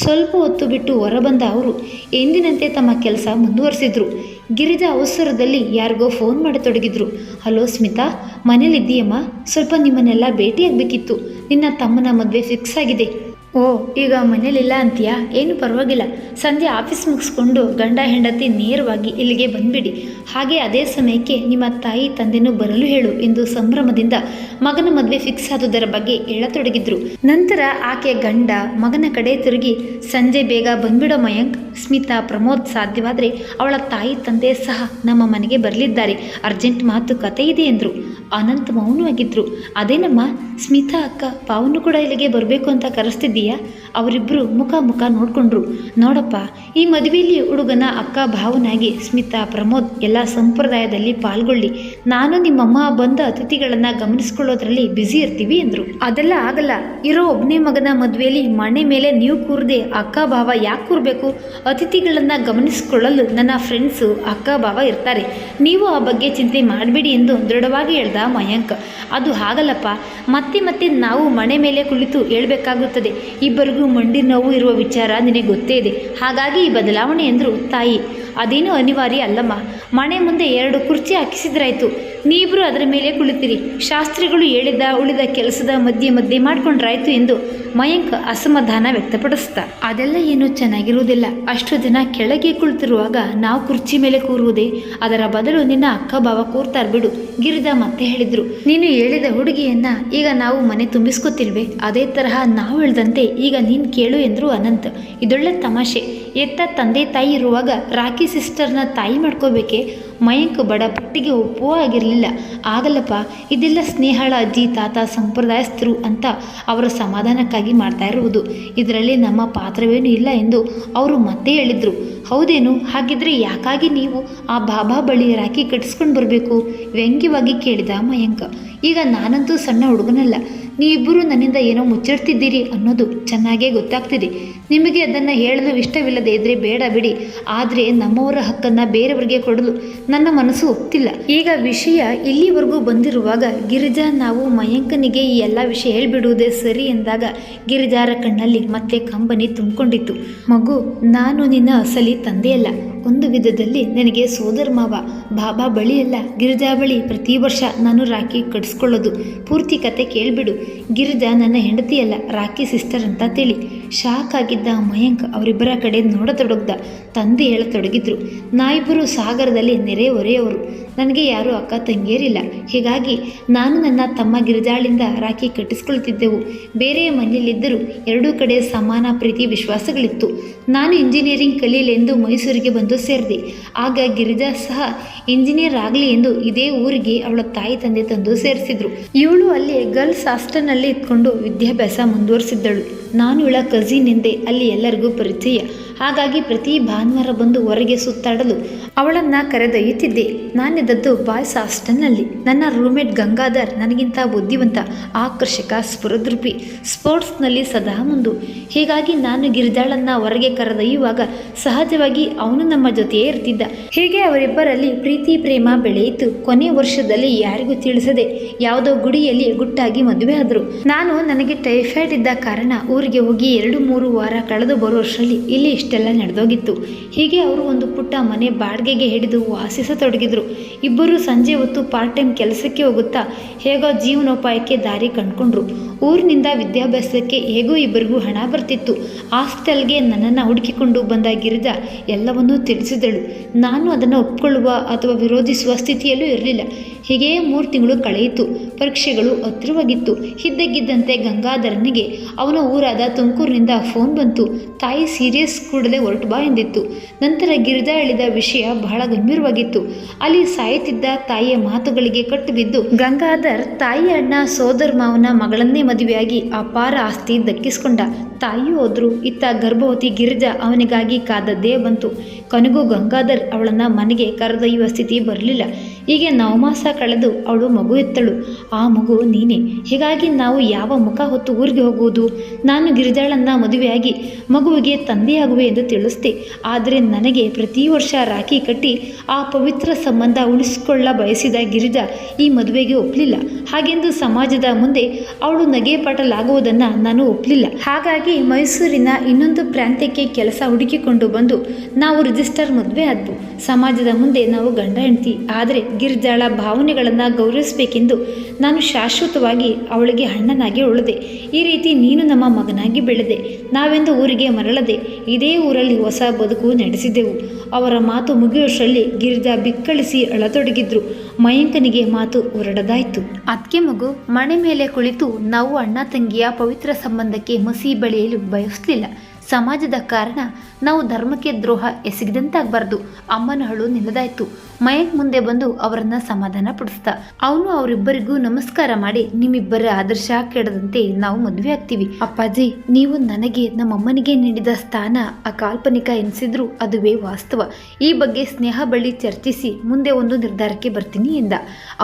ಸ್ವಲ್ಪ ಹೊತ್ತು ಬಿಟ್ಟು ಹೊರಬಂದ ಅವರು ಎಂದಿನಂತೆ ತಮ್ಮ ಕೆಲಸ ಮುಂದುವರೆಸಿದ್ರು. ಗಿರಿಜಾ ಅವಸರದಲ್ಲಿ ಯಾರಿಗೋ ಫೋನ್ ಮಾಡತೊಡಗಿದ್ರು. ಹಲೋ ಸ್ಮಿತಾ, ಮನೇಲಿದ್ದೀಯಮ್ಮ? ಸ್ವಲ್ಪ ನಿಮ್ಮನ್ನೆಲ್ಲ ಭೇಟಿಯಾಗಬೇಕಿತ್ತು. ನಿನ್ನ ತಮ್ಮನ ಮದುವೆ ಫಿಕ್ಸ್ ಆಗಿದೆ. ಓ, ಈಗ ಮನೇಲಿಲ್ಲ ಅಂತೀಯಾ? ಏನು ಪರವಾಗಿಲ್ಲ. ಸಂಜೆ ಆಫೀಸ್ ಮುಗಿಸ್ಕೊಂಡು ಗಂಡ ಹೆಂಡತಿ ನೇರವಾಗಿ ಇಲ್ಲಿಗೆ ಬಂದ್ಬಿಡಿ. ಹಾಗೆ ಅದೇ ಸಮಯಕ್ಕೆ ನಿಮ್ಮ ತಾಯಿ ತಂದೆನೂ ಬರಲು ಹೇಳು ಎಂದು ಸಂಭ್ರಮದಿಂದ ಮಗನ ಮದುವೆ ಫಿಕ್ಸ್ ಆದುದರ ಬಗ್ಗೆ ಹೇಳತೊಡಗಿದ್ರು. ನಂತರ ಆಕೆ ಗಂಡ ಮಗನ ಕಡೆ ತಿರುಗಿ, ಸಂಜೆ ಬೇಗ ಬಂದ್ಬಿಡೋ ಮಯಾಂಕ್. ಸ್ಮಿತಾ, ಪ್ರಮೋದ್ ಸಾಧ್ಯವಾದರೆ ಅವಳ ತಾಯಿ ತಂದೆ ಸಹ ನಮ್ಮ ಮನೆಗೆ ಬರಲಿದ್ದಾರೆ. ಅರ್ಜೆಂಟ್ ಮಾತು ಕತೆ ಇದೆ ಎಂದರು. ಅನಂತ್ ಮೌನವಾಗಿದ್ರು ಅದೇನಮ್ಮ ಸ್ಮಿತಾ ಅಕ್ಕ ಪಾವನು ಕೂಡ ಇಲ್ಲಿಗೆ ಬರಬೇಕು ಅಂತ ಕರೆಸ್ತಿದ್ದೀಯಾ? ಅವರಿಬ್ಬರು ಮುಖ ಮುಖ ನೋಡಿಕೊಂಡ್ರು. ನೋಡಪ್ಪ, ಈ ಮದುವೆಯಲ್ಲಿ ಹುಡುಗನ ಅಕ್ಕ ಭಾವನಾಗಿ ಸ್ಮಿತಾ, ಪ್ರಮೋದ್ ಎಲ್ಲ ಸಂಪ್ರದಾಯದಲ್ಲಿ ಪಾಲ್ಗೊಳ್ಳಿ. ನಾನು ನಿಮ್ಮಮ್ಮ ಬಂದ ಅತಿಥಿಗಳನ್ನು ಗಮನಿಸ್ಕೊಳ್ಳೋದ್ರಲ್ಲಿ ಬ್ಯುಸಿ ಇರ್ತೀವಿ ಎಂದರು. ಅದೆಲ್ಲ ಆಗಲ್ಲ. ಇರೋ ಒಬ್ಬನೇ ಮಗನ ಮದುವೆಯಲ್ಲಿ ಮನೆ ಮೇಲೆ ನೀವು ಕೂರದೆ ಅಕ್ಕ ಭಾವ ಯಾಕೆ ಕೂರಬೇಕು? ಅತಿಥಿಗಳನ್ನು ಗಮನಿಸಿಕೊಳ್ಳಲು ನನ್ನ ಫ್ರೆಂಡ್ಸು ಅಕ್ಕ ಭಾವ ಇರ್ತಾರೆ. ನೀವು ಆ ಬಗ್ಗೆ ಚಿಂತೆ ಮಾಡಬೇಡಿ ಎಂದು ದೃಢವಾಗಿ ಹೇಳ್ದ ಮಯಾಂಕ್. ಅದು ಹಾಗಲ್ಲಪ್ಪ, ಮತ್ತೆ ಮತ್ತೆ ನಾವು ಮನೆ ಮೇಲೆ ಕುಳಿತು ಹೇಳಬೇಕಾಗುತ್ತದೆ. ಇಬ್ಬರಿಗೂ ಮಂಡಿ ನೋವು ಇರುವ ವಿಚಾರ ನಿನಗೆ ಗೊತ್ತೇ ಇದೆ. ಹಾಗಾಗಿ ಈ ಬದಲಾವಣೆ ಎಂದರು ತಾಯಿ. ಅದೇನೂ ಅನಿವಾರ್ಯ ಅಲ್ಲಮ್ಮ. ಮನೆ ಮುಂದೆ ಎರಡು ಕುರ್ಚಿ ಹಾಕಿಸಿದ್ರಾಯ್ತು. ನೀವಿಬ್ರು ಅದರ ಮೇಲೆ ಕುಳಿತಿರಿ. ಶಾಸ್ತ್ರಿಗಳು ಹೇಳಿದ, ಉಳಿದ ಕೆಲಸದ ಮಧ್ಯೆ ಮಧ್ಯೆ ಮಾಡ್ಕೊಂಡ್ರಾಯ್ತು ಎಂದು ಮಯಂಕ್ ಅಸಮಾಧಾನ ವ್ಯಕ್ತಪಡಿಸ್ತ ಅದೆಲ್ಲ ಏನು ಚೆನ್ನಾಗಿರುವುದಿಲ್ಲ. ಅಷ್ಟು ಜನ ಕೆಳಗೆ ಕುಳಿತಿರುವಾಗ ನಾವು ಕುರ್ಚಿ ಮೇಲೆ ಕೂರುವುದೇ, ಅದರ ಬದಲು ನಿನ್ನ ಅಕ್ಕ ಭಾವ ಕೂರ್ತಾರ್ ಬಿಡು. ಗಿರಿದ ಮತ್ತೆ ಹೇಳಿದ್ರು. ನೀನು ಹೇಳಿದ ಹುಡುಗಿಯನ್ನ ಈಗ ನಾವು ಮನೆ ತುಂಬಿಸ್ಕೊತಿಲ್ವೇ? ಅದೇ ತರಹ ನಾವು ಹೇಳ್ದಂತೆ ಈಗ ನೀನು ಕೇಳು ಎಂದ್ರು ಅನಂತ್. ಇದೊಳ್ಳೆ ತಮಾಷೆ. ಎತ್ತ ತಂದೆ ತಾಯಿ ಇರುವಾಗ ರಾಖಿ ಸಿಸ್ಟರ್ನ ತಾಯಿ ಮಾಡ್ಕೋಬೇಕೆ? ಮಯಂಕ್ ಬಡ ಪಟ್ಟಿಗೆ ಒಪ್ಪುವ ಆಗಿರಲಿಲ್ಲ. ಆಗಲ್ಲಪ್ಪ, ಇದೆಲ್ಲ ಸ್ನೇಹಳ ಅಜ್ಜಿ, ತಾತ, ಸಂಪ್ರದಾಯಸ್ಥರು ಅಂತ ಅವರ ಸಮಾಧಾನಕ್ಕಾಗಿ ಮಾಡ್ತಾ ಇರುವುದು. ಇದರಲ್ಲಿ ನಮ್ಮ ಪಾತ್ರವೇನೂ ಇಲ್ಲ ಎಂದು ಅವರು ಮತ್ತೆ ಹೇಳಿದರು. ಹೌದೇನು? ಹಾಗಿದ್ರೆ ಯಾಕಾಗಿ ನೀವು ಆ ಬಾಬಾ ಬಳಿ ರಾಖಿ ಕಟ್ಟಿಸ್ಕೊಂಡು ಬರಬೇಕು? ವ್ಯಂಗ್ಯವಾಗಿ ಕೇಳಿದ ಮಯಂಕ. ಈಗ ನಾನಂತೂ ಸಣ್ಣ ಹುಡುಗನಲ್ಲ. ನೀವಿಬ್ಬರು ನನ್ನಿಂದ ಏನೋ ಮುಚ್ಚಿಡ್ತಿದ್ದೀರಿ ಅನ್ನೋದು ಚೆನ್ನಾಗೇ ಗೊತ್ತಾಗ್ತಿದೆ. ನಿಮಗೆ ಅದನ್ನು ಹೇಳಲು ಇಷ್ಟವಿಲ್ಲದೆ ಇದ್ರೆ ಬೇಡ ಬಿಡಿ. ಆದರೆ ನಮ್ಮವರ ಹಕ್ಕನ್ನು ಬೇರೆಯವರಿಗೆ ಕೊಡಲು ನನ್ನ ಮನಸ್ಸು ಒಪ್ತಿಲ್ಲ. ಈಗ ವಿಷಯ ಇಲ್ಲಿವರೆಗೂ ಬಂದಿರುವಾಗ ಗಿರಿಜಾ, ನಾವು ಮಯಂಕನಿಗೆ ಈ ಎಲ್ಲ ವಿಷಯ ಹೇಳಿಬಿಡುವುದೇ ಸರಿ ಎಂದಾಗ ಗಿರಿಜಾರ ಕಣ್ಣಲ್ಲಿ ಮತ್ತೆ ಕಂಬನಿ ತುಂಬಿಕೊಂಡಿತ್ತು. ಮಗು, ನಾನು ನಿನ್ನ ಅಸಲಿ ತಂದೆಯಲ್ಲ. ಒಂದು ವಿಧದಲ್ಲಿ ನನಗೆ ಸೋದರ ಮಾವ, ಬಾಬಾ ಬಳಿಯಲ್ಲ. ಗಿರಿಜಾ ಬಳಿ ಪ್ರತಿ ವರ್ಷ ನಾನು ರಾಖಿ ಕಟ್ಸ್ಕೊಳ್ಳೋದು. ಪೂರ್ತಿ ಕತೆ ಕೇಳಿಬಿಡು. ಗಿರಿಜಾ ನನ್ನ ಹೆಂಡತಿಯಲ್ಲ, ರಾಖಿ ಸಿಸ್ಟರ್ ಅಂತ ತಿಳಿ. ಶಾಕ್ ಆಗಿದ್ದ ಮಯಂಕ್ ಅವರಿಬ್ಬರ ಕಡೆ ನೋಡತೊಡಗ್ದ. ತಂದೆ ಹೇಳತೊಡಗಿದ್ರು ನಾವಿಬ್ಬರು ಸಾಗರದಲ್ಲಿ ನೆರೆ ಹೊರೆಯವರು ನನಗೆ ಯಾರೂ ಅಕ್ಕ ತಂಗಿಯರಿಲ್ಲ. ಹೀಗಾಗಿ ನಾನು ನನ್ನ ತಮ್ಮ ಗಿರಿಜಾಳಿಂದ ರಾಖಿ ಕಟ್ಟಿಸ್ಕೊಳ್ತಿದ್ದೆವು ಬೇರೆ ಮನೆಯಲ್ಲಿದ್ದರೂ ಎರಡೂ ಕಡೆ ಸಮಾನ ಪ್ರೀತಿ ವಿಶ್ವಾಸಗಳಿತ್ತು. ನಾನು ಇಂಜಿನಿಯರಿಂಗ್ ಕಲೀಲೆಂದು ಮೈಸೂರಿಗೆ ಬಂದು ಸೇರಿದೆ. ಆಗ ಗಿರಿಜಾ ಸಹ ಇಂಜಿನಿಯರ್ ಆಗಲಿ ಎಂದು ಇದೇ ಊರಿಗೆ ಅವಳ ತಾಯಿ ತಂದೆ ತಂದು ಸೇರಿಸಿದ್ರು. ಇವಳು ಅಲ್ಲಿ ಗರ್ಲ್ಸ್ ಹಾಸ್ಟೆಲ್ನಲ್ಲಿ ಇದ್ಕೊಂಡು ವಿದ್ಯಾಭ್ಯಾಸ ಮುಂದುವರಿಸಿದ್ದಳು. ನಾನು ಇವಳ ಕಸಿನ್ ಎಂದೇ ಅಲ್ಲಿ ಎಲ್ಲರಿಗೂ ಪರಿಚಯ. ಹಾಗಾಗಿ ಪ್ರತಿ ಭಾನುವಾರ ಬಂದು ಹೊರಗೆ ಸುತ್ತಾಡಲು ಅವಳನ್ನು ಕರೆದೊಯ್ಯುತ್ತಿದ್ದೆ. ನಾನಿದ್ದದ್ದು ಬಾಯ್ಸ್ ಹಾಸ್ಟೆಲ್ನಲ್ಲಿ. ನನ್ನ ರೂಮ್ಮೇಟ್ ಗಂಗಾಧರ್ ನನಗಿಂತ ಬುದ್ಧಿವಂತ, ಆಕರ್ಷಕ ಸ್ಫುರದೃಪಿ ಸ್ಪೋರ್ಟ್ಸ್ನಲ್ಲಿ ಸದಾ ಮುಂದು. ಹೀಗಾಗಿ ನಾನು ಗಿರಿಜಾಳನ್ನು ಹೊರಗೆ ಕರೆದೊಯ್ಯುವಾಗ ಸಹಜವಾಗಿ ಅವನು ನಮ್ಮ ಜೊತೆಯೇ ಇರ್ತಿದ್ದ. ಹೀಗೆ ಅವರಿಬ್ಬರಲ್ಲಿ ಪ್ರೀತಿ, ಪ್ರೇಮ ಬೆಳೆಯಿತು. ಕೊನೆ ವರ್ಷದಲ್ಲಿ ಯಾರಿಗೂ ತಿಳಿಸದೆ ಯಾವುದೋ ಗುಡಿಯಲ್ಲಿ ಗುಟ್ಟಾಗಿ ಮದುವೆ ಆದರು. ನಾನು ನನಗೆ ಟೈಫಾಯ್ಡ್ ಇದ್ದ ಕಾರಣ ಊರಿಗೆ ಹೋಗಿ ಎರಡು, ಮೂರು ವಾರ ಕಳೆದು ಬರುವಷ್ಟರಲ್ಲಿ ಇಲ್ಲಿ ಇಷ್ಟೆಲ್ಲ ನಡೆದೋಗಿತ್ತು. ಹೀಗೆ ಅವರು ಒಂದು ಪುಟ್ಟ ಮನೆ ಬಾಡಿಗೆಗೆ ಹಿಡಿದು ವಾಸಿಸತೊಡಗಿದ್ರು ಇಬ್ಬರು ಸಂಜೆ ಹೊತ್ತು ಪಾರ್ಟ್ ಟೈಮ್ ಕೆಲಸಕ್ಕೆ ಹೋಗುತ್ತಾ ಹೇಗೋ ಜೀವನೋಪಾಯಕ್ಕೆ ದಾರಿ ಕಂಡ್ಕೊಂಡ್ರು. ಊರಿನಿಂದ ವಿದ್ಯಾಭ್ಯಾಸಕ್ಕೆ ಹೇಗೋ ಇಬ್ಬರಿಗೂ ಹಣ ಬರ್ತಿತ್ತು. ಹಾಸ್ಟೆಲ್ಗೆ ನನ್ನನ್ನು ಹುಡುಕಿಕೊಂಡು ಬಂದ ಗಿರಿಜಾ ಎಲ್ಲವನ್ನೂ ತಿಳಿಸಿದಳು. ನಾನು ಅದನ್ನು ಒಪ್ಕೊಳ್ಳುವ ಅಥವಾ ವಿರೋಧಿಸುವ ಸ್ಥಿತಿಯಲ್ಲೂ ಇರಲಿಲ್ಲ. ಹೀಗೇ ಮೂರು ತಿಂಗಳು ಕಳೆಯಿತು. ಪರೀಕ್ಷೆಗಳು ಹತ್ತಿರವಾಗಿತ್ತು. ಹಿದ್ದಗಿದ್ದಂತೆ ಗಂಗಾಧರನಿಗೆ ಅವನ ಊರಾದ ತುಮಕೂರಿನಿಂದ ಫೋನ್ ಬಂತು. ತಾಯಿ ಸೀರಿಯಸ್ ಕೂಡಲೇ ಹೊರಟು ಬಾ ಎಂದಿತ್ತು. ನಂತರ ಗಿರಿಜಾ ಹೇಳಿದ ವಿಷಯ ಬಹಳ ಗಂಭೀರವಾಗಿತ್ತು. ಅಲ್ಲಿ ಸಾಯುತ್ತಿದ್ದ ತಾಯಿಯ ಮಾತುಗಳಿಗೆ ಕಟ್ಟು ಬಿದ್ದು ಗಂಗಾಧರ್ ತಾಯಿ ಅಣ್ಣ ಸೋದರ ಮಾವನ ಮಗಳನ್ನೇ ಮದುವೆಯಾಗಿ ಅಪಾರ ಆಸ್ತಿ ದಕ್ಕಿಸ್ಕೊಂಡ. ತಾಯಿಯೂ ಹೋದ್ರು, ಇತ್ತ ಗರ್ಭವತಿ ಗಿರಿಜಾ ಅವನಿಗಾಗಿ ಕಾದದ್ದೇ ಬಂತು. ಕೊನೆಗೂ ಗಂಗಾಧರ್ ಅವಳನ್ನು ಮನೆಗೆ ಕರೆದೊಯ್ಯುವ ಸ್ಥಿತಿ ಬರಲಿಲ್ಲ. ಹೀಗೆ ನವಮಾಸ ಕಳೆದು ಅವಳು ಮಗು ಎತ್ತಳು. ಆ ಮಗು ನೀನೇ. ಹೀಗಾಗಿ ನಾವು ಯಾವ ಮುಖ ಹೊತ್ತು ಊರಿಗೆ ಹೋಗುವುದು? ನಾನು ಗಿರಿಜಾಳನ್ನು ಮದುವೆಯಾಗಿ ಮಗುವಿಗೆ ತಂದೆಯಾಗುವೆ ಎಂದು ತಿಳಿಸ್ತೆ ಆದರೆ ನನಗೆ ಪ್ರತಿ ವರ್ಷ ರಾಖಿ ಕಟ್ಟಿ ಆ ಪವಿತ್ರ ಸಂಬಂಧ ಉಳಿಸಿಕೊಳ್ಳ ಬಯಸಿದ ಗಿರಿಜಾ ಈ ಮದುವೆಗೆ ಒಪ್ಪಲಿಲ್ಲ ಹಾಗೆಂದು ಸಮಾಜದ ಮುಂದೆ ಅವಳು ನಗೆ ಪಾಟಲಾಗುವುದನ್ನು ನಾನು ಒಪ್ಪಲಿಲ್ಲ ಹಾಗಾಗಿ ಮೈಸೂರಿನ ಇನ್ನೊಂದು ಪ್ರಾಂತ್ಯಕ್ಕೆ ಕೆಲಸ ಹುಡುಕಿಕೊಂಡು ಬಂದು ನಾವು ರಿಜಿಸ್ಟರ್ ಮದುವೆ ಆದ್ವು. ಸಮಾಜದ ಮುಂದೆ ನಾವು ಗಂಡ ಹೆಂಡತಿ. ಆದರೆ ಗಿರಿಜಾಳ ಭಾವನೆಗಳನ್ನು ಗೌರವಿಸಬೇಕೆಂದು ನಾನು ಶಾಶ್ವತವಾಗಿ ಅವಳಿಗೆ ಅಣ್ಣನಾಗಿ ಉಳಿದೆ. ಈ ರೀತಿ ನೀನು ನಮ್ಮ ಮಗನಾಗಿ ಬೆಳೆದೆ. ನಾವೆಂದು ಊರಿಗೆ ಮರಳದೆ ಇದೇ ಊರಲ್ಲಿ ಹೊಸ ಬದುಕು ನಡೆಸಿದೆವು. ಅವರ ಮಾತು ಮುಗಿಯುವಷ್ಟರಲ್ಲಿ ಗಿರಿಜಾ ಬಿಕ್ಕಳಿಸಿ ಅಳತೊಡಗಿದ್ರು. ಮಯಂಕನಿಗೆ ಮಾತು ಹೊರಡದಾಯಿತು. ಅದಕ್ಕೆ ಮಗು ಮನೆ ಮೇಲೆ ಕುಳಿತು ನಾವು ಅಣ್ಣ ತಂಗಿಯ ಪವಿತ್ರ ಸಂಬಂಧಕ್ಕೆ ಮಸಿ ಬಳಿಯಲು ಬಯಸಲಿಲ್ಲ. ಸಮಾಜದ ಕಾರಣ ನಾವು ಧರ್ಮಕ್ಕೆ ದ್ರೋಹ ಎಸಗಿದಂತಾಗಬಾರ್ದು ಅಮ್ಮನ ಹಳು ನಿಲ್ಲದಾಯ್ತು. ಮಯಕ್ ಮುಂದೆ ಬಂದು ಅವರನ್ನ ಸಮಾಧಾನ ಪಡಿಸ್ತ. ಅವನು ಅವರಿಬ್ಬರಿಗೂ ನಮಸ್ಕಾರ ಮಾಡಿ ನಿಮ್ಮಿಬ್ಬರ ಆದರ್ಶ ಕೆಡದಂತೆ ನಾವು ಮದುವೆ ಆಗ್ತೀವಿ. ಅಪ್ಪಾಜಿ, ನೀವು ನನಗೆ ನಮ್ಮಮ್ಮನಿಗೆ ನೀಡಿದ ಸ್ಥಾನ ಅಕಾಲ್ಪನಿಕ ಎನಿಸಿದ್ರು ಅದುವೇ ವಾಸ್ತವ. ಈ ಬಗ್ಗೆ ಸ್ನೇಹ ಬಳಿ ಚರ್ಚಿಸಿ ಮುಂದೆ ಒಂದು ನಿರ್ಧಾರಕ್ಕೆ ಬರ್ತೀನಿ ಎಂದ.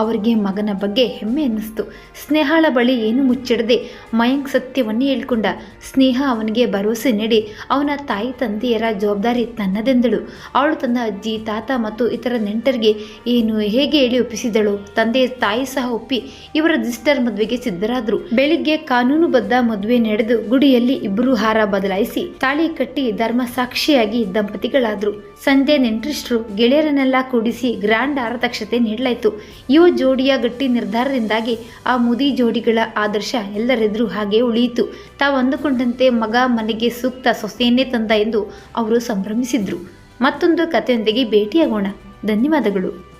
ಅವರಿಗೆ ಮಗನ ಬಗ್ಗೆ ಹೆಮ್ಮೆ ಅನ್ನಿಸ್ತು. ಸ್ನೇಹಾಳ ಬಳಿ ಏನು ಮುಚ್ಚಿಡದೆ ಮಯಂಕ್ ಸತ್ಯವನ್ನೇ ಹೇಳ್ಕೊಂಡ. ಸ್ನೇಹ ಅವನಿಗೆ ಭರವಸೆ ನೀಡಿ ಅವನ ತಾಯಿ ತಂದೆಯರ ಜವಾಬ್ದಾರಿ ತನ್ನದೆಂದಳು. ಅವಳು ತನ್ನ ಅಜ್ಜಿ, ತಾತ ಮತ್ತು ಇತರ ನೆಂಟರಿಗೆ ಏನು ಹೇಗೆ ಹೇಳಿ ಒಪ್ಪಿಸಿದಳು? ತಂದೆ ತಾಯಿ ಸಹ ಒಪ್ಪಿ ಇವರ ರಿಜಿಸ್ಟರ್ ಮದುವೆಗೆ ಸಿದ್ಧರಾದರು. ಬೆಳಿಗ್ಗೆ ಕಾನೂನುಬದ್ಧ ಮದುವೆ ನಡೆದು ಗುಡಿಯಲ್ಲಿ ಇಬ್ಬರು ಹಾರ ಬದಲಾಯಿಸಿ ತಾಳಿ ಕಟ್ಟಿ ಧರ್ಮ ಸಾಕ್ಷಿಯಾಗಿ ದಂಪತಿಗಳಾದ್ರು. ಸಂಜೆ ನೆಂಟರಿಷ್ಟರು ಗೆಳೆಯರನ್ನೆಲ್ಲ ಕೂಡಿಸಿ ಗ್ರ್ಯಾಂಡ್ ಆರತಕ್ಷತೆ ನೀಡಲಾಯಿತು. ಯುವ ಜೋಡಿಯ ಗಟ್ಟಿ ನಿರ್ಧಾರದಿಂದಾಗಿ ಆ ಮುದಿ ಜೋಡಿಗಳ ಆದರ್ಶ ಎಲ್ಲರೆದುರು ಹಾಗೆ ಉಳಿಯಿತು. ತಾವು ಅಂದುಕೊಂಡಂತೆ ಮಗ ಮನೆಗೆ ಸೂಕ್ತ ಸೊಸೆಯನ್ನೇ ತಂದ ಎಂದು ಅವರು ಸಂಭ್ರಮಿಸಿದ್ರು. ಮತ್ತೊಂದು ಕಥೆಯೊಂದಿಗೆ ಭೇಟಿಯಾಗೋಣ. ಧನ್ಯವಾದಗಳು.